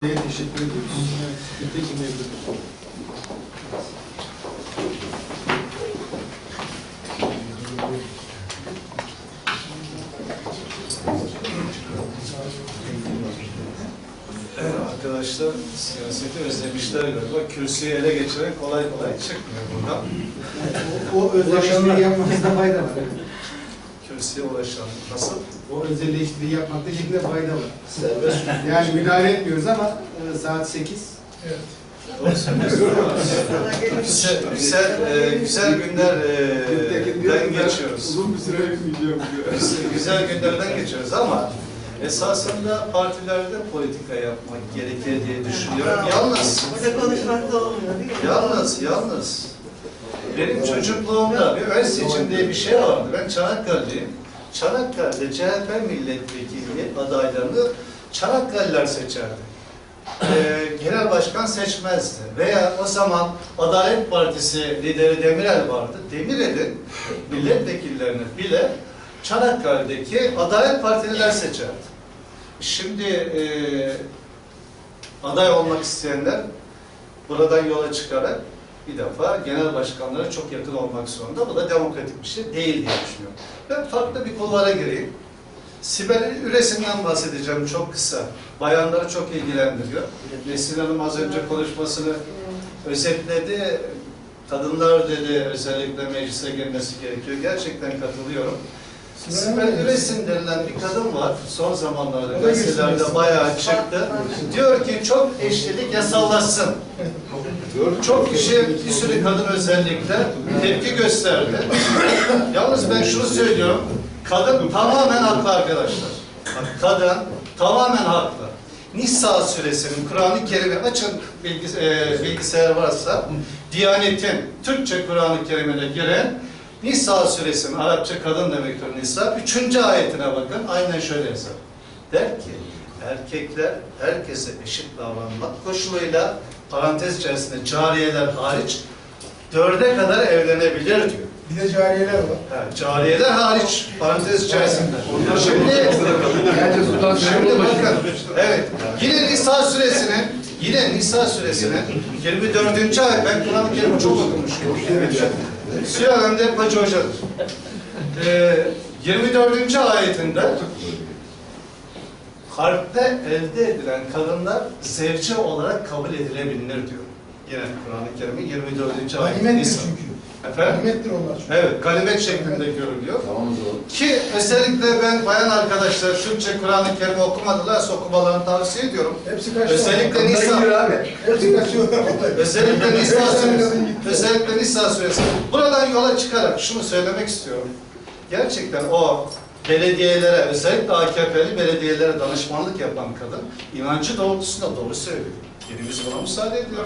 Teşekkür ediyoruz. Nitekim evlidir. Evet arkadaşlar siyaseti özlemişler galiba. Kürsüyü ele geçirerek kolay kolay çıkmıyor buradan. O, o öz eleştiri yapmakta fayda var. Kürsüye ulaşan. Nasıl? O öz eleştiri yapmakta ciddi fayda var. Serbest. Yani müdahale etmiyoruz ama e, saat 8. Doğru söylüyorsun. güzel, güzel, e, güzel günler e, den geçiyoruz. Uzun bir süre. Güzel- güzel günlerden geçiyoruz ama esasında partilerde politika yapmak gerekir diye düşünüyorum. Yalnız Burada konuşmak da olmuyor değil mi? Yalnız, yalnız. Benim çocukluğumda bir ön seçim diye bir şey vardı. Ben Çanakkale'liyim. Çanakkale'de CHP milletvekili adaylarını Çanakkale'liler seçerdi. Ee, genel başkan seçmezdi. Veya o zaman Adalet Partisi lideri Demirel vardı. Demirel'in milletvekillerini bile Çanakkale'deki Adalet Partililer seçerdi. Şimdi e, aday olmak isteyenler buradan yola çıkarak bir defa genel başkanlara çok yakın olmak zorunda. Bu da demokratik bir şey değil diye düşünüyorum. Ben farklı bir kulvara gireyim. Sibel üresinden bahsedeceğim çok kısa. Bayanları çok ilgilendiriyor. Nesin Hanım az önce konuşmasını özetledi. Kadınlar dedi özellikle meclise girmesi gerekiyor. Gerçekten katılıyorum. Sibel Üresin denilen bir kadın var. Son zamanlarda gazetelerde bayağı çıktı. Diyor ki çok eşlilik yasallaşsın. Çok kişi, bir sürü kadın özellikle tepki gösterdi. Yalnız ben şunu söylüyorum. Kadın tamamen haklı arkadaşlar. Bak, Kadın tamamen haklı. Nisa suresinin Kur'an-ı Kerim'i açın bilgis e, bilgisayar varsa Diyanet'in Türkçe Kur'an-ı Kerim'ine giren Nisa suresinin Arapça kadın demektir Nisa. Üçüncü ayetine bakın. Aynen şöyle yazar. Der ki erkekler herkese eşit davranmak koşuluyla parantez içerisinde cariyeler hariç dörde kadar evlenebilir diyor. Bir de cariyeler var. Ha, cariyeler hariç parantez içerisinde. Şimdi Şimdi bakın, evet, yine Nisa suresinin, yine Nisa suresinin 24. ayet, ben Kur'an-ı Kerim'i çok okumuşum. Süheyl de Hacı Hoca'dır. Ee, 24. ayetinde harpte elde edilen kadınlar zevce olarak kabul edilebilir diyor. Yine Kur'an-ı Kerim'in 24. ayet. Ganimettir Nisa. çünkü. Efendim? Ganimettir onlar çünkü. Evet, ganimet şeklinde görülüyor. Ki özellikle ben bayan arkadaşlar Türkçe Kur'an-ı Kerim okumadılarsa okumalarını tavsiye ediyorum. Hepsi kaçıyor. Özellikle Nisa, Hepsi kaçıyor. özellikle Nisa suresi, özellikle Nisa suresi. Buradan yola çıkarak şunu söylemek istiyorum. Gerçekten o belediyelere, özellikle AKP'li belediyelere danışmanlık yapan kadın inancı doğrultusunda doğru söylüyor. Dilimiz buna müsaade ediyor.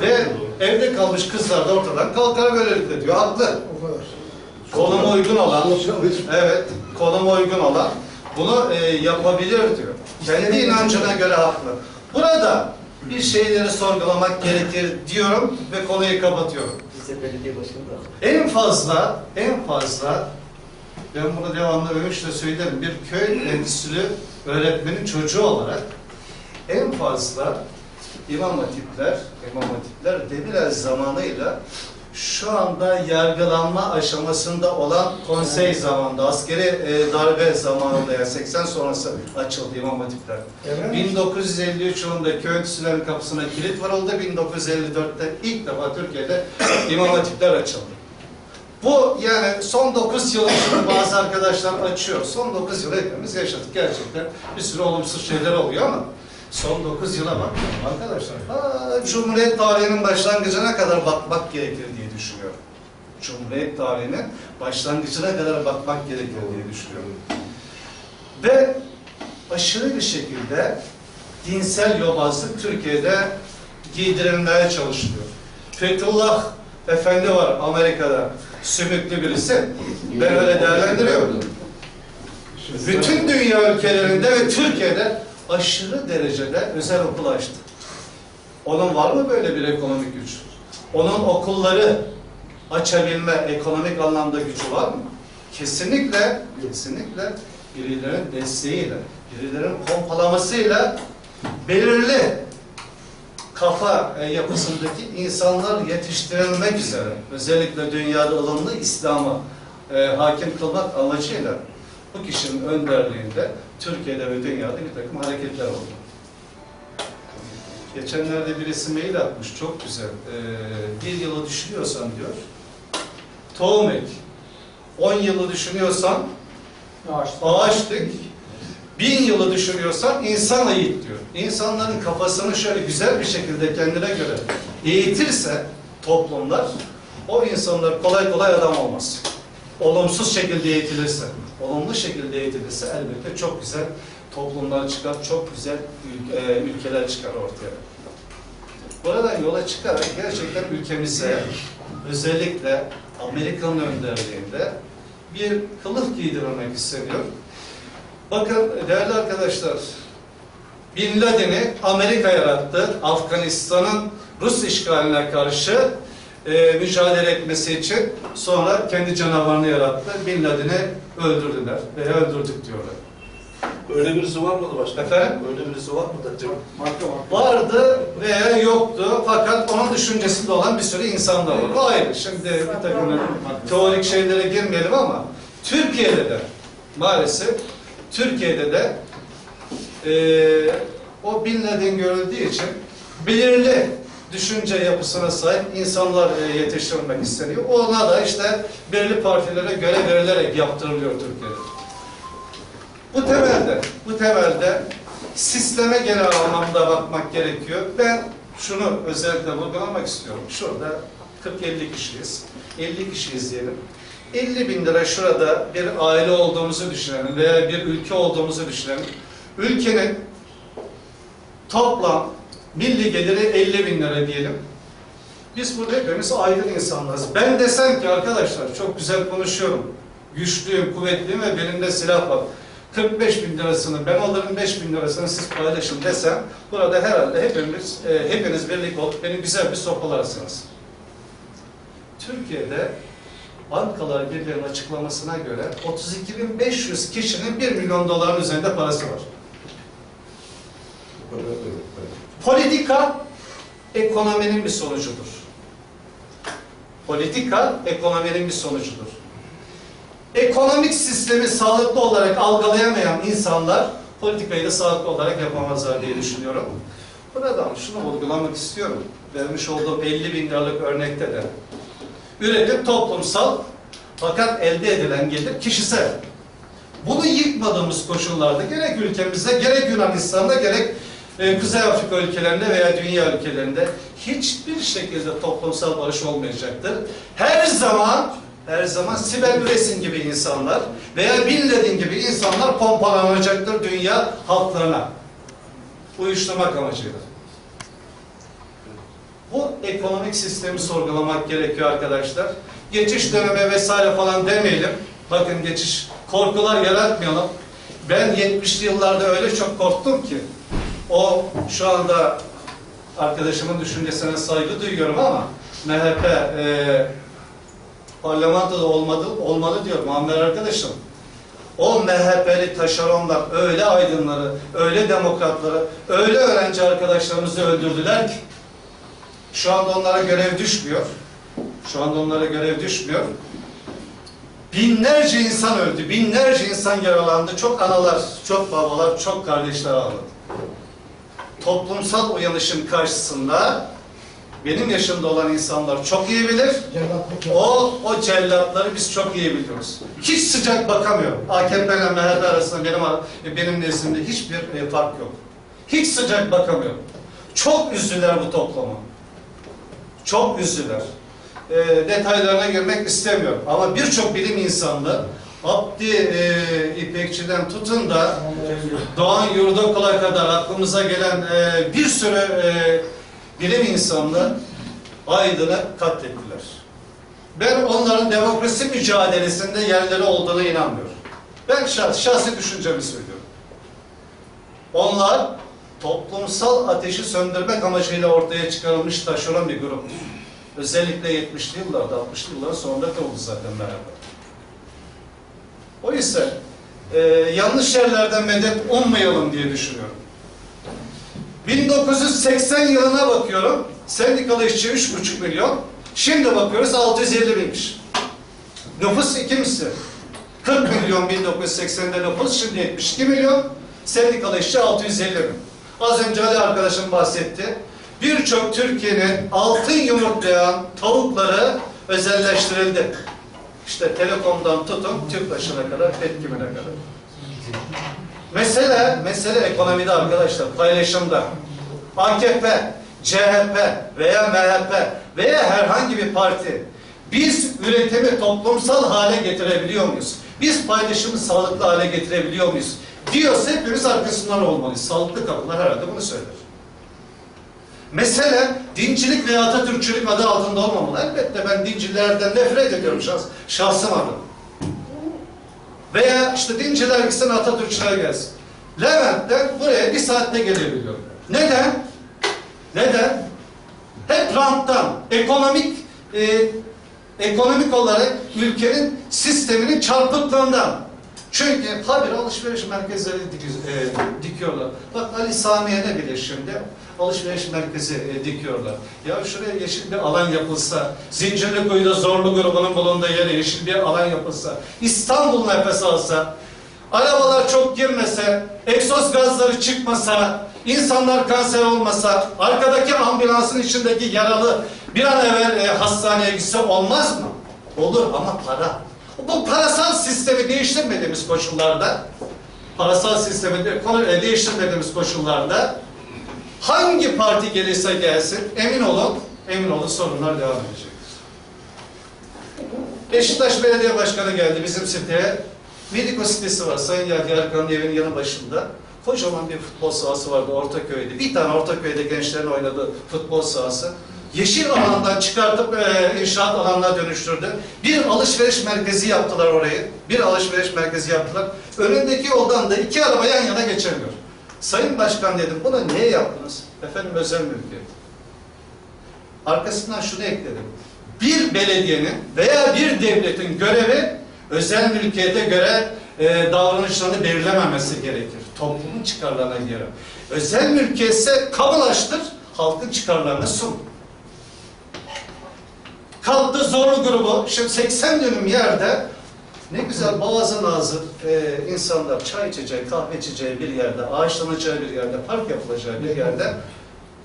Ve evde kalmış kızlar da ortadan kalkar böylelikle diyor. Haklı. O kadar. Konuma uygun olan, evet, konuma uygun olan bunu e, yapabilir diyor. Kendi inancına göre haklı. Burada bir şeyleri sorgulamak gerekir diyorum ve konuyu kapatıyorum. Bize belediye başkanı da. En fazla, en fazla ben bunu devamlı övüşle söylerim. Bir köy endüstri öğretmenin çocuğu olarak en fazla imam hatipler, imam hatipler Demirel zamanıyla şu anda yargılanma aşamasında olan konsey zamanında, askeri e, darbe zamanında yani 80 sonrası açıldı imam hatipler. Evet. 1953 yılında köy endüstrilerinin kapısına kilit vuruldu. 1954'te ilk defa Türkiye'de imam hatipler açıldı. Bu yani son 9 yıl bazı arkadaşlar açıyor. Son 9 yıl hepimiz yaşadık gerçekten. Bir sürü olumsuz şeyler oluyor ama son 9 yıla bak arkadaşlar. Ha, Cumhuriyet tarihinin başlangıcına kadar bakmak gerekir diye düşünüyorum. Cumhuriyet tarihinin başlangıcına kadar bakmak gerekir diye düşünüyorum. Ve aşırı bir şekilde dinsel yobazlık Türkiye'de giydirilmeye çalışılıyor. Fethullah Efendi var Amerika'da, sümüklü birisi. Ben öyle değerlendiriyorum. Bütün dünya ülkelerinde ve Türkiye'de aşırı derecede özel okul. Onun var mı böyle bir ekonomik güç? Onun okulları açabilme ekonomik anlamda gücü var mı? Kesinlikle, kesinlikle birilerinin desteğiyle, birilerinin pompalamasıyla belirli kafa e, yapısındaki insanlar yetiştirilmek üzere özellikle dünyada ılımlı İslam'ı e, hakim kılmak amacıyla bu kişinin önderliğinde Türkiye'de ve dünyada bir takım hareketler oldu. Geçenlerde birisi mail atmış, çok güzel. Ee, bir yılı düşünüyorsan diyor, tohum ek. On yılı düşünüyorsan ağaç dik. Bin yılı düşünüyorsan insan eğit diyor. İnsanların kafasını şöyle güzel bir şekilde kendine göre eğitirse toplumlar, o insanlar kolay kolay adam olmaz. Olumsuz şekilde eğitilirse, olumlu şekilde eğitilirse elbette çok güzel toplumlar çıkar, çok güzel e, ülkeler çıkar ortaya. Buradan yola çıkarak gerçekten ülkemize özellikle Amerika'nın önderliğinde bir kılıf giydirmek isteniyor. Bakın değerli arkadaşlar, Bin Laden'i Amerika yarattı. Afganistan'ın Rus işgaline karşı e, mücadele etmesi için sonra kendi canavarını yarattı. Bin Laden'i öldürdüler veya öldürdük diyorlar. Öyle birisi var mıydı başka? Efendim? Öyle birisi var mıydı acaba? Vardı veya yoktu fakat onun düşüncesinde olan bir sürü insan da var. Bu ayrı. Şimdi bir takım teorik şeylere girmeyelim ama Türkiye'de de maalesef Türkiye'de de eee o Bin Laden görüldüğü için belirli düşünce yapısına sahip insanlar e, yetiştirilmek isteniyor. Ona da işte belirli partilere göre verilerek yaptırılıyor Türkiye'de. Bu temelde, bu temelde sisteme genel anlamda bakmak gerekiyor. Ben şunu özellikle vurgulamak istiyorum. Şurada 40-50 kişiyiz. 50 kişiyiz diyelim. 50 bin lira şurada bir aile olduğumuzu düşünelim veya bir ülke olduğumuzu düşünelim. Ülkenin toplam milli geliri 50 bin lira diyelim. Biz burada hepimiz aydın insanlarız. Ben desem ki arkadaşlar çok güzel konuşuyorum. Güçlüyüm, kuvvetliyim ve belimde silah var. 45 bin lirasını ben alırım 5 bin lirasını siz paylaşın desem burada herhalde hepimiz e, hepiniz birlik olup beni güzel bir sopalarsınız. Türkiye'de Bankalar Birliği'nin açıklamasına göre 32.500 kişinin 1 milyon doların üzerinde parası var. Politika ekonominin bir sonucudur. Politika ekonominin bir sonucudur. Ekonomik sistemi sağlıklı olarak algılayamayan insanlar politikayı da sağlıklı olarak yapamazlar diye düşünüyorum. Buradan şunu vurgulamak istiyorum. Vermiş olduğum 50 bin liralık örnekte de üretim toplumsal fakat elde edilen gelir kişisel. Bunu yıkmadığımız koşullarda gerek ülkemizde gerek Yunanistan'da gerek e, Kuzey Afrika ülkelerinde veya dünya ülkelerinde hiçbir şekilde toplumsal barış olmayacaktır. Her zaman her zaman Sibel Üresin gibi insanlar veya Bin Laden gibi insanlar pompalanacaktır dünya halklarına. Uyuşturmak amacıyla. Bu ekonomik sistemi sorgulamak gerekiyor arkadaşlar. Geçiş dönemi vesaire falan demeyelim. Bakın geçiş korkular yaratmayalım. Ben 70'li yıllarda öyle çok korktum ki o şu anda arkadaşımın düşüncesine saygı duyuyorum ama MHP e, parlamentoda olmadı, olmalı diyor Muammer arkadaşım. O MHP'li taşeronlar öyle aydınları, öyle demokratları, öyle öğrenci arkadaşlarımızı öldürdüler ki şu anda onlara görev düşmüyor. Şu anda onlara görev düşmüyor. Binlerce insan öldü, binlerce insan yaralandı. Çok analar, çok babalar, çok kardeşler ağladı. Toplumsal uyanışın karşısında benim yaşımda olan insanlar çok iyi bilir. O, o cellatları biz çok iyi biliyoruz. Hiç sıcak bakamıyor. AKP ile MHP arasında benim, benim nezdimde hiçbir e, fark yok. Hiç sıcak bakamıyor. Çok üzdüler bu toplumu. Çok üzdüler. E, detaylarına girmek istemiyorum. Ama birçok bilim insanı Abdi e, İpekçi'den tutun da Doğan Yurdakul'a kadar aklımıza gelen e, bir sürü e, bilim insanı Aydın'ı katlettiler. Ben onların demokrasi mücadelesinde yerleri olduğuna inanmıyorum. Ben şahsi, şahsi düşüncemi söylüyorum. Onlar toplumsal ateşi söndürmek amacıyla ortaya çıkarılmış taşeron bir gruptur. Özellikle 70'li yıllarda, 60'lı yılların sonunda da oldu zaten beraber. O yüzden e, yanlış yerlerden medet ummayalım diye düşünüyorum. 1980 yılına bakıyorum. Sendikalı işçi 3,5 milyon. Şimdi bakıyoruz 650 binmiş. Nüfus iki misli. 40 milyon 1980'de nüfus, şimdi 72 milyon. Sendikalı işçi 650 bin. Az önce Ali arkadaşım bahsetti. Birçok Türkiye'nin altın yumurtlayan tavukları özelleştirildi. İşte Telekom'dan tutun Tüpraş'ına kadar, Petkim'ine kadar. Mesele, mesele ekonomide arkadaşlar, paylaşımda. AKP, CHP veya MHP veya herhangi bir parti biz üretimi toplumsal hale getirebiliyor muyuz? Biz paylaşımı sağlıklı hale getirebiliyor muyuz? Diyorsa hepimiz arkasından olmalıyız. Sağlıklı kadınlar herhalde bunu söyler. Mesele dincilik veya Atatürkçülük adı altında olmamalı. Elbette ben dincilerden nefret ediyorum şahs şahsım adım. Veya işte dinciler gitsin Atatürkçüler gelsin. Levent'ten buraya bir saatte gelebiliyor. Neden? Neden? Hep ranttan, ekonomik e, ekonomik olarak ülkenin sisteminin çarpıklığından. Çünkü habire alışveriş merkezleri e, dikiyorlar. Bak Ali Samiye ne bilir şimdi? Alışveriş merkezi e, dikiyorlar. Ya şuraya yeşil bir alan yapılsa, Zincirlikuyu'da Zorlu grubunun bulunduğu yere yeşil bir alan yapılsa, İstanbul nefes alsa, arabalar çok girmese, egzoz gazları çıkmasa, insanlar kanser olmasa, arkadaki ambulansın içindeki yaralı bir an evvel e, hastaneye gitse olmaz mı? Olur ama para. Bu parasal sistemi değiştirmediğimiz koşullarda, parasal sistemi e, değiştirmediğimiz koşullarda hangi parti gelirse gelsin emin olun, emin olun sorunlar devam edecek. Beşiktaş Belediye Başkanı geldi bizim siteye. Mediko sitesi var. Sayın Yahya Erkan'ın evinin yanı başında. Kocaman bir futbol sahası vardı Ortaköy'de. Bir tane Ortaköy'de gençlerin oynadığı futbol sahası. Yeşil alandan çıkartıp e, inşaat alanına dönüştürdü. Bir alışveriş merkezi yaptılar orayı. Bir alışveriş merkezi yaptılar. Önündeki yoldan da iki araba yan yana geçemiyor. Sayın Başkan dedim, bunu niye yaptınız? Efendim özel mülkiyet. Arkasından şunu ekledim. Bir belediyenin veya bir devletin görevi özel mülkiyete göre e, davranışlarını belirlememesi gerekir. Toplumun çıkarlarına göre. Özel mülkiyetse kamulaştır, halkın çıkarlarını sun. Kalktı zorlu grubu, şimdi 80 dönüm yerde ne güzel boğazın ağzı e, insanlar çay içeceği, kahve içeceği bir yerde, ağaçlanacağı bir yerde, park yapılacağı bir yerde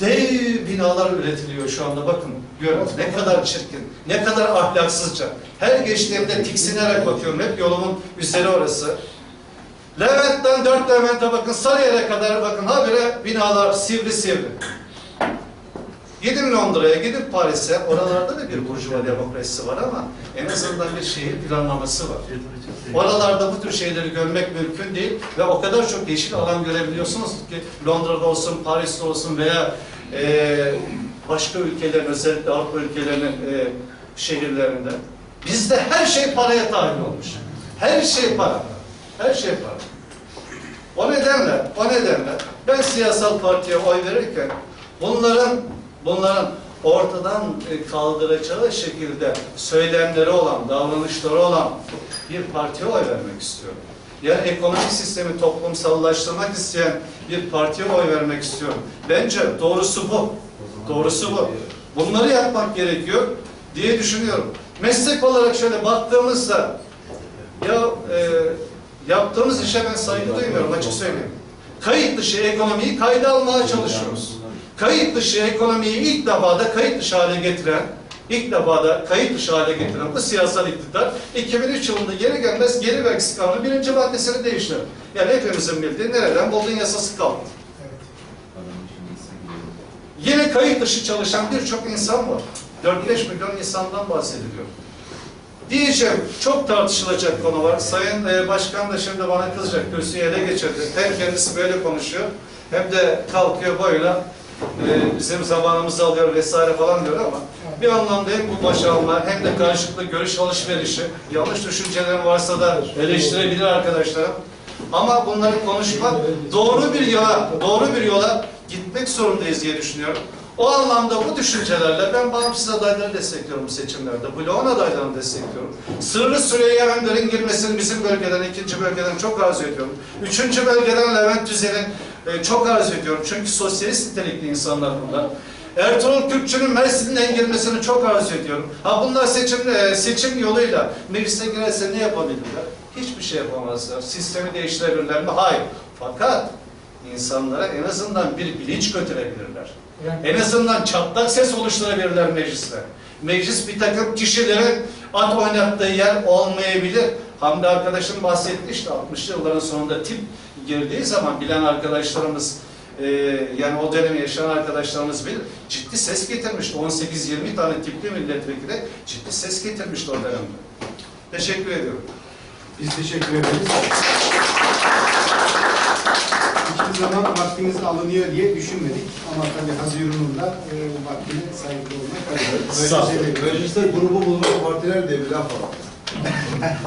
dev binalar üretiliyor şu anda bakın. Görün ne kadar çirkin, ne kadar ahlaksızca. Her geçtiğimde tiksinerek bakıyorum. Hep yolumun üzeri orası. Levent'ten dört Levent'e bakın, Sarıyer'e kadar bakın. Habire binalar sivri sivri. Gidin Londra'ya, gidin Paris'e. Oralarda da bir burjuva demokrasisi var ama en azından bir şehir planlaması var. Oralarda bu tür şeyleri görmek mümkün değil ve o kadar çok yeşil alan görebiliyorsunuz ki Londra'da olsun, Paris'te olsun veya e, başka ülkelerin, özellikle Avrupa ülkelerinin e, şehirlerinde. Bizde her şey paraya tabi olmuş. Her şey para. Her şey para. O nedenle, o nedenle ben siyasal partiye oy verirken bunların bunların ortadan e, kaldıracağı şekilde söylemleri olan, davranışları olan bir partiye oy vermek istiyorum. Yani ekonomik sistemi toplumsallaştırmak isteyen bir partiye oy vermek istiyorum. Bence doğrusu bu. Doğrusu bu. Bunları yapmak gerekiyor diye düşünüyorum. Meslek olarak şöyle baktığımızda ya e, yaptığımız işe ben saygı duymuyorum açık söyleyeyim. Kayıt dışı ekonomiyi kayda almaya çalışıyoruz. Kayıt dışı ekonomiyi ilk defa da kayıt dışı hale getiren, ilk defa da kayıt dışı hale getiren bu siyasal iktidar 2003 yılında geri gelmez geri vergisi kanunu birinci maddesini değiştirdi. Yani hepimizin bildiği nereden buldun yasası kaldı. Yine kayıt dışı çalışan birçok insan var. 4-5 milyon insandan bahsediliyor. Diyeceğim, çok tartışılacak konu var. Sayın e, Başkan da şimdi bana kızacak, kürsüyü ele geçirdi. Hem kendisi böyle konuşuyor, hem de kalkıyor böyle e, bizim zamanımızı alıyor vesaire falan diyor ama bir anlamda hem bu boşalma hem de karşılıklı görüş alışverişi, yanlış düşüncelerim varsa da eleştirebilir arkadaşlarım. Ama bunları konuşmak doğru bir yola, doğru bir yola gitmek zorundayız diye düşünüyorum. O anlamda bu düşüncelerle ben bağımsız adayları destekliyorum seçimlerde. Bloğun adaylarını destekliyorum. Sırrı Süreyya Önder'in girmesini bizim bölgeden, ikinci bölgeden çok arzu ediyorum. Üçüncü bölgeden Levent Düzel'in e, çok arzu ediyorum. Çünkü sosyalist nitelikli insanlar bunlar. Ertuğrul Kürkçü'nün Mersin'den girmesini çok arzu ediyorum. Ha bunlar seçim e, seçim yoluyla meclise girerse ne yapabilirler? Hiçbir şey yapamazlar. Sistemi değiştirebilirler mi? Hayır. Fakat insanlara en azından bir bilinç götürebilirler. En azından çatlak ses oluşturabilirler mecliste. Meclis bir takım kişilerin at oynattığı yer olmayabilir. Hamdi arkadaşım bahsetti işte 60'lı yılların sonunda tip girdiği zaman bilen arkadaşlarımız e, yani o dönemi yaşayan arkadaşlarımız bilir. Ciddi ses getirmişti. 18-20 tane tipli milletvekili ciddi ses getirmişti o dönemde. Teşekkür ediyorum. Biz teşekkür ederiz. Hiçbir zaman vaktiniz alınıyor diye düşünmedik. Ama tabii Haziran'ın da e, vaktine saygı olmak lazım. Mecliste grubu bulunan partiler diye bir laf var.